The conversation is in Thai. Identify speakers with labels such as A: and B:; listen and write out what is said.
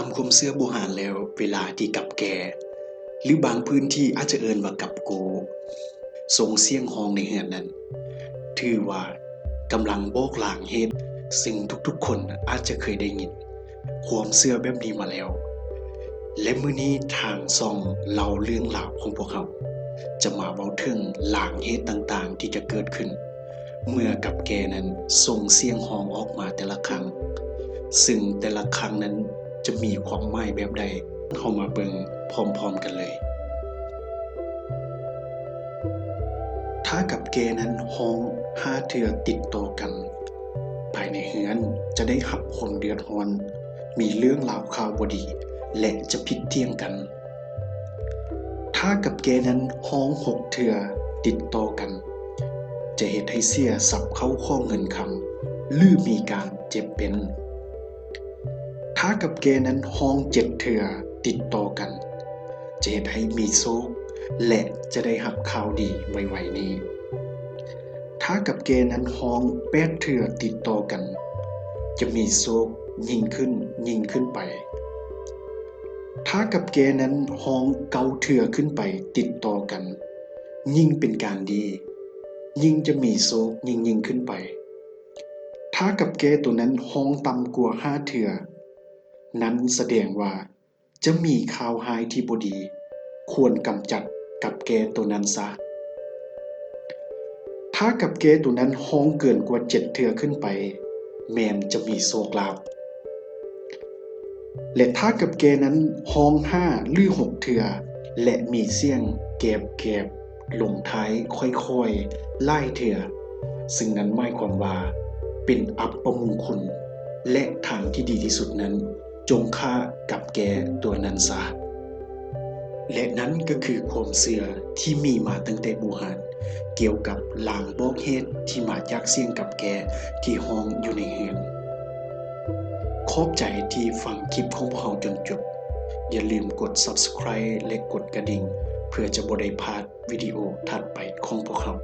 A: ามคมเชื่อโบราณแล้วเวลาที่กับแก หรือบางพื้นที่อาจจะเอินว่ากับโกส่งเสียงฮ้องในเรือนนั้น ถือว่ากำลังโบอกลางเหตุซึ่งทุกๆคนอาจจะเคยได้ยินความเชื่อแบบนี้มาแล้ว และมื้อนี้ทางซองเล่าเรื่องราวของพวกเขาจะมาเว้าถึงหลางเหตุต่างๆ ที่จะเกิดขึ้น เมื่อกับแกนั้นส่งเสียงฮ้องออกมาแต่ละครั้ง ซึ่งแต่ละครั้งนั้น จะมีความหมายแบบใดเข้ามาเบิ่งพร้อมๆกันเลย ถ้ากับแกนั้นฮ้องห้าเทือติดต่อกัน ภายในเฮือนจะได้หับคนเดือดร้อน มีเรื่องราวข่าวบดี และจะผิดเที่ยงกัน ถ้ากับแกนั้นฮ้องหกเทือติดต่อกัน จะเหตุให้เสียสับเข้าข้อเงินคำหรือมีการเจ็บเป็น ถ้ากับแกนั้นฮ้องเจ็ดเทือติดต่อกันจะเหตุให้มีโซกและจะได้หับข่าวดีไวๆนี้ถ้ากับแกนั้นฮ้องแปดเทือติดต่อกัน จะมีโซกยิ่งขึ้นยิ่งขึ้นไปถ้ากับแกนั้นฮ้องเกาเทือขึ้นไปติดต่อกัน ยิ่งเป็นการดี ยิ่งจะมีโซกยิ่งยิ่งขึ้นไปถ้ากับแกตัวนั้นฮ้องต่ำกว่าห้าเทือ นั้นแสดงว่า จะมีข่าวหายที่บดี ควรกำจัดกับแกตัวนั้นซะ ถ้ากับแกตัวนั้นฮ้องเกินกว่าเจ็ดเทือขึ้นไป แมนจะมีโชคลาภและถ้ากับแกนั้นฮ้องห้าหรือหกเทือ และมีเสียงแกบแกบลงท้ายค่อยๆ ไล่เทือ ซึ่งนั้นหมายความว่า เป็นอัปมงคลและทางที่ดีที่สุดนั้น จงฆ่ากับแกตัวนั้นซะและนั้นก็คือความเสื่อที่มีมาตั้งแต่บูหานเกี่ยวกับลางบอกเหตุที่มาจากเสียงกับแกที่ห้องอยู่ในเฮือนขอบใจที่ฟังคลิปของพวกเราจนจบ อย่าลืมกด subscribe และกดกระดิ่ง เพื่อจะบ่ได้พลาดวิดีโอถัดไปของพวกเรา